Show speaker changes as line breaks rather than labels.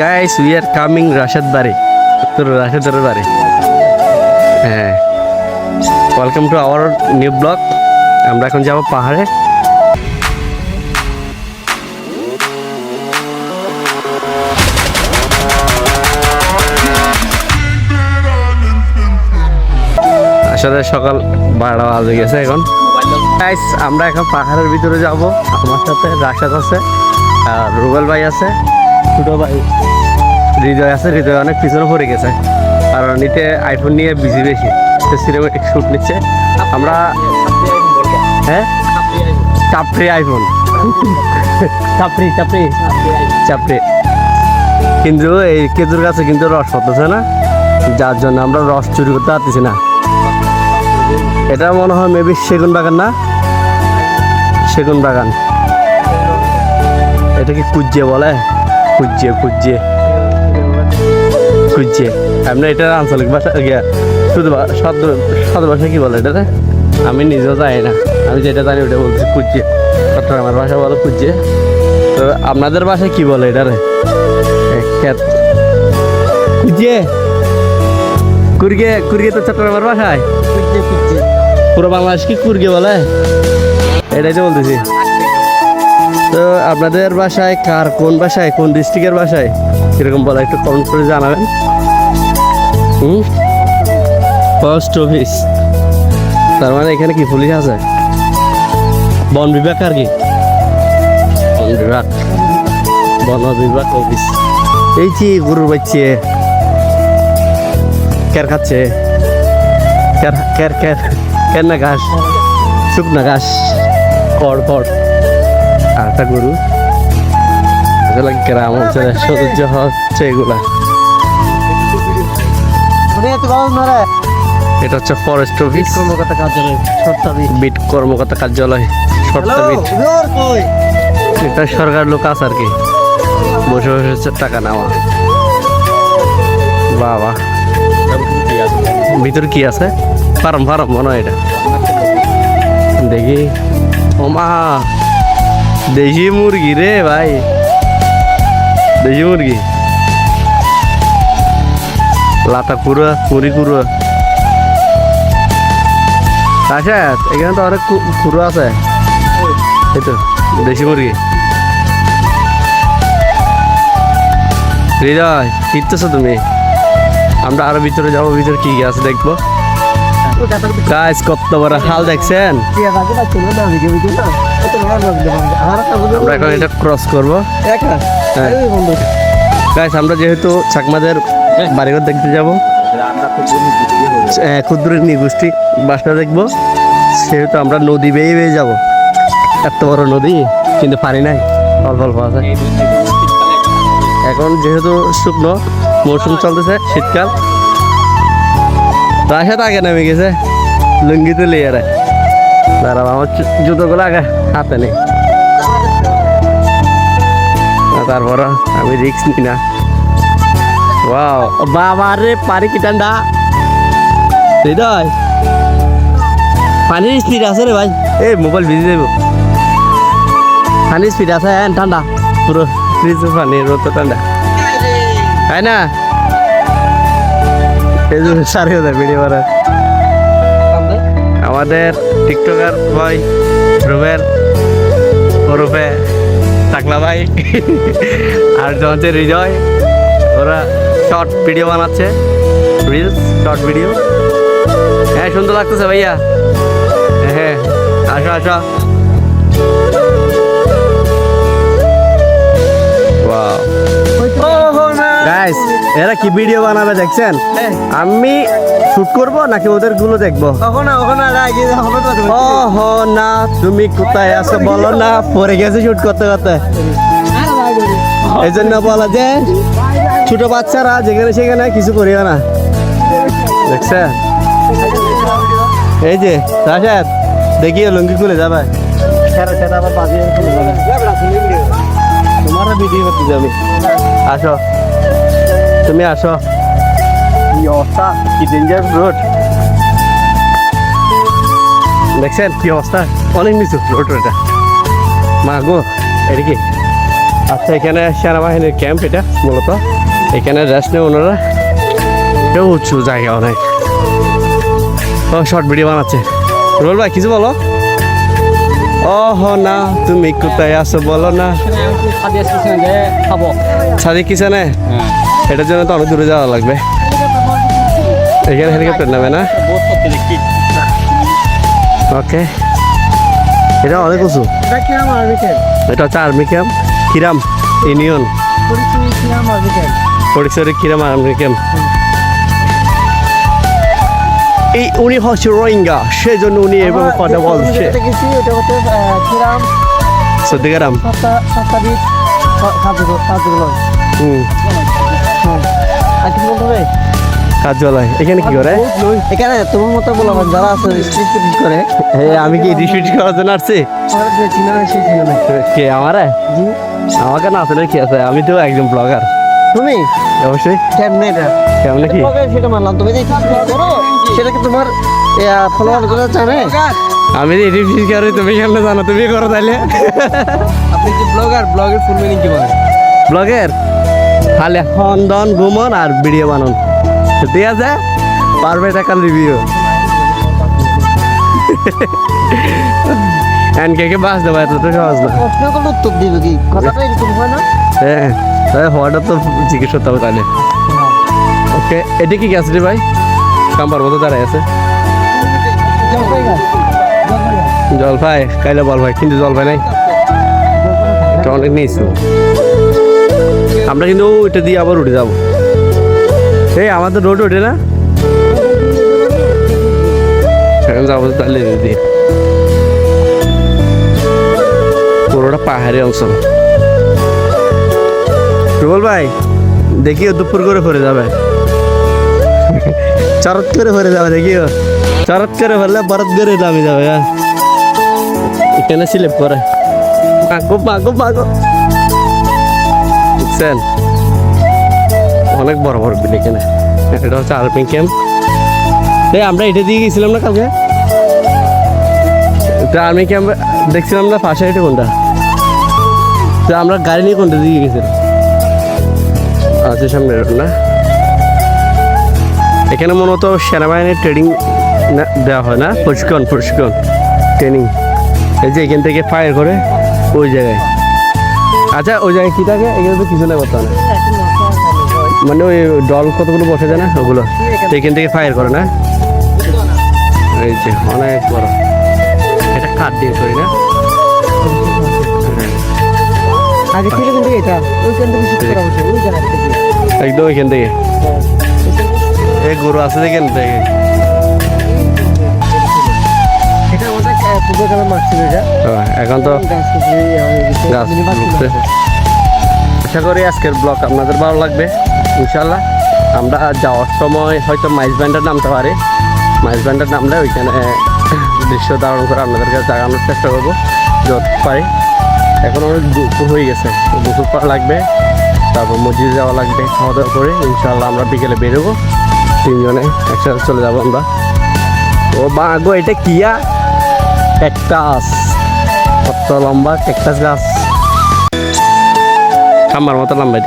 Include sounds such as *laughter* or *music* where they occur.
Guys we are coming Rashed বাড়ি তোর রাশেদের বাড়ি হ্যাঁ welcome to our new blog আমরা এখন যাব পাহাড়ে আসলে সকাল বারোটা বাজে গেছে এখন। গাইস আমরা এখন পাহাড়ের ভিতরে যাব। আমার সাথে রাশেদ আছে আর রুবেল ভাই আছে। ছোটো ভাই। হৃদয় আছে, হৃদয় অনেক পিছনে পড়ে গেছে। আর নিতে আইফোন নিয়ে বিজি বেশি। তো সিনেমেটিক শ্যুট নিচ্ছে। আমরা হ্যাঁ? চাপড়ি আইফোন চাপড়ি চাপড়ি। চাপড়ি। কিন্তু এই কেতুর গাছে কিন্তু রস পড়তেছে না। যার জন্য আমরা রস চুরি করতে পারতেছি না। এটা মনে হয় মেবি সেগুন বাগান না? সেগুন বাগান। এটা কি কুজ্জে বলে? কুজ্জে কুজ্জে কুজ্জে আপনার এটা আঞ্চলিক ভাষা শুধু শব্দ শব্দ ভাষা কি বলে এটা আমি নিজেও জানি না। আমি যেটা জানি ওটা বলছি কুজ্জে চট্টগ্রামের ভাষা বলে কুজ্জে তো আপনাদের ভাষায় কি বলে এটা রে ক্ষেত কুজ্জে কুরগে কুরগে তো চট্টগ্রামের ভাষায়। পুরো বাংলাদেশ কি কুরগে বলে? এটাই তো বলতেছি। তো আপনাদের বাসায় কার কোন বাসায়, কোন ডিস্ট্রিক্টের বাসায়? কীরকম বলে একটু কমেন্ট করে জানাবেন। হুম? পোস্ট অফিস তার মানে এখানে কি পুলিশ আছে? বন বিভাগ আর কি? বন বিভাগ। বন বিভাগ অফিস এই কি গরুর বাচ্চে। কের খাচ্ছে? কের কের কের কের না ঘাস? শুকনা ঘাস। খড় খড় একটা গরু। আসলে গ্রাম অঞ্চলের সৌন্দর্য হচ্ছে এগুলা। এটা হচ্ছে ফরেস্ট অফিস
কর্মকর্তা কার্যালয়
বিট কর্মকর্তা কার্যালয় শর্তা এটা সরকার লোক আছে আর কি। বসে বসে হচ্ছে টাকা নেওয়া। বাবা। ভিতর কি আছে? ফার্ম ফার্ম মনে হয় এটা। দেখি। ও মা দেশি মুরগি রে ভাই। দেশি মুরগি। লাতা কুড়া মুড়ি কুড়া। আচ্ছা এখানে তো অনেক কুড়ো আছে। এই তো, দেশি মুরগি। হৃদয়, ফিরতেছো তুমি। আমরা আরও ভিতরে যাব, ভিতরে কি আছে দেখব। গাছ কত বড় হাল দেখছেন? আমরা এখন এটা ক্রস করব। হ্যাঁ। গাইস আমরা যেহেতু চাকমাদের বাড়িঘর দেখতে যাব ক্ষুদ্র নিগোষ্ঠী বাসা দেখব। সেহেতু আমরা নদী বেয়ে বেয়ে যাব। এত বড় নদী, কিন্তু পানি নাই, অল্প অল্প আছে। এখন যেহেতু শুকনো, মৌসুম চলতেছে, শীতকাল। রাশাদ আগে নেমে গেছে। লুঙ্গি তুলে এরা। দাঁড়াও, আমার জুতোগুলো আগে হাতে নেই তারপর আমি রিক্স নিই না। ওয়াও বাবা রে, পানি কি ঠান্ডা? হৃদয়। পানির স্পিড আছে রে ভাই। এই মোবাইল ভিজে দেবো পানির স্পিড আছে হ্যাঁ ঠান্ডা। পুরো ফ্রিজ পানি, রোদ ঠান্ডা। তাই না? আমাদের টিকটকার ভাই, রুবেল ওরফে টাকলা ভাই, আর হচ্ছে হৃদয়। ওরা শর্ট ভিডিও বানাচ্ছে রিলস শর্ট ভিডিও হ্যাঁ সুন্দর লাগতেছে ভাইয়া। হ্যাঁ আসো আসো। এরা কি ভিডিও বানাবে দেখছেন? আমি শুট করব নাকি ওদেরগুলো দেখব। ওহ না তুমি কোথায় আছো বলো না পরে গেছে শুট করতে করতে। এই জন্য বলা যে ছোট বাচ্চারা যেখানে সেখানে কিছু করিও না। দেখছেন? এই যে রাশেদ দেখিয়ে লুঙ্গি খুলে যাবে। তোমার ভিডিও করতে যাবে। আসো। তুমি আসো। কি অবস্থা? কি ডেঞ্জার রোড দেখছেন কি অবস্থা? অনেক নিচু রোড এটা। মা গো এটা কি? আচ্ছা এখানে সেনাবাহিনীর ক্যাম্প এটা মূলত। এখানে রেস্ট নেই ওনারা। এটা উঁচু জায়গা অনেক। ও শর্ট ভিডিও বানাচ্ছে। রোল ভাই কিছু বলো? ও হ না তুমি কোথায় আসো বলো না।
খাব।
সাদিক কিসেনে এটার জন্য তো অনেক দূরে যাওয়া লাগবে। এখানে হেলিকপ্টার নেবে না? ওকে। এটা অনেক উঁচু।
এটা
হচ্ছে আর্মি ক্যাম্প। কিরাম ইউনিয়ন।
পরিচয় কিরাম
কিরাম আর্মি ক্যাম্প। এই উনি হচ্ছে রোহিঙ্গা সেজন্য উনি এভাবে কথা বলছে। সত্যিকারাম হুম।
আর কিছু বলতে হবে
কাজওয়ালায়। এখানে কি করে?
এখানে তোমার মতো বলা যারা আছে স্ট্রিট করে।
হে আমি কি রিসিট করার জন্য আসছি? কে আমারে? আমাকে না আসলে কি আছে? আমি তো একজন ব্লগার
তুমি?
অবশ্যই।
কেমনে এটা?
কেমন কি?
তোমাকে সেটা মানলাম। তুমি যে করো সেটা কি তোমার ফলোয়ারগুলো জানে?
আমি যে রিসিট করি তুমি কেমন জানো? তুমি করো তাহলে
আপনি যে ব্লগার ব্লগের ফুল মিনিং কি বলেন
ব্লগের তাহলে খন্দন ঘুমন আর ভিডিও বানান। ঠিক আছে? পারবে টাকার রিভিউ এন কে কে বাস দেবো এত তো সহজ না।
প্রশ্ন উত্তর দিবে কি? কথাটা এরকম হয় না?
হ্যাঁ তাহলে হওয়াটা তো জিজ্ঞেস করতে হবে তাহলে। ওকে এটা কি গ্যাস রে ভাই? কাম্বার মতো দাঁড়ায় আছে। জলপাই কাইলে বল ভাই কিন্তু জলপাই নাই। এটা অনেক নিয়েছি আমরা কিন্তু ওইটা দিয়ে আবার উঠে যাব। এই আমাদের রোড ওঠে না? যাব তাহলে এটা দিয়ে পুরোটা পাহাড়ি অঞ্চল। রুবল ভাই দেখিও দুপুর করে ফেরে যাবে। *laughs* চরত করে ফেরে যাবে দেখিও। চরত করে ফেললে বরত করে নামে যাবে হ্যাঁ। এখানে স্লিপ করে মাগো মাগো মাগো বুঝছেন অনেক বড় বড় বিল এখানে। এটা হচ্ছে আর্মি ক্যাম্প। এই, আমরা এটা দিয়ে গেছিলাম না কালকে? এটা আর্মি ক্যাম্প দেখছিলাম না, পাশে এটা কোনটা? তো আমরা গাড়ি নিয়ে কোনটা দিয়ে গেছিলাম? আচ্ছা সামনে না? এখানে মূলত সেনাবাহিনীর ট্রেনিং দেওয়া হয় না। প্রশিক্ষণ প্রশিক্ষণ ট্রেনিং এই যে এখান থেকে ফায়ার করে ওই জায়গায়। আচ্ছা ওই জায়গায় কী থাকে? এখানে তো কিছু না করতে না মানে ওই দল কতগুলো বসে যায় না ওগুলো এখান থেকে ফায়ার করে না? এই যে অনেক বড়। এটা কাঠ দিয়ে করি না? হ্যাঁ,
আগে ছিল কিন্তু এটা। ওইখান থেকে শিখতে করা হচ্ছে ওই জায়গা থেকে।
একদম এখান থেকে। এই গরু আছে দেখেন দেখে এখন তো
গাছ।
আশা করি আজকের ব্লগ আপনাদের ভালো লাগবে ইনশাল্লাহ আমরা যাওয়ার সময় হয়তো মাইস ব্যান্ডের নামতে পারি। মাইস ব্যান্ডের নামলে ওইখানে দৃশ্য ধারণ করে আপনাদেরকে জাগানোর চেষ্টা করব যত পারি। এখন অনেক দুপুর হয়ে গেছে দুপুর পর লাগবে তারপর মসজিদে যাওয়া লাগবে খাওয়া দাওয়া করে ইনশাল্লাহ আমরা বিকেলে বেরোবো। তিনজনে একসাথে চলে যাব আমরা। ও বা গো এটা কিয়া ক্যাকটাস কত লম্বা ক্যাকটাস গাছ। খাম্বার মতো লম্বা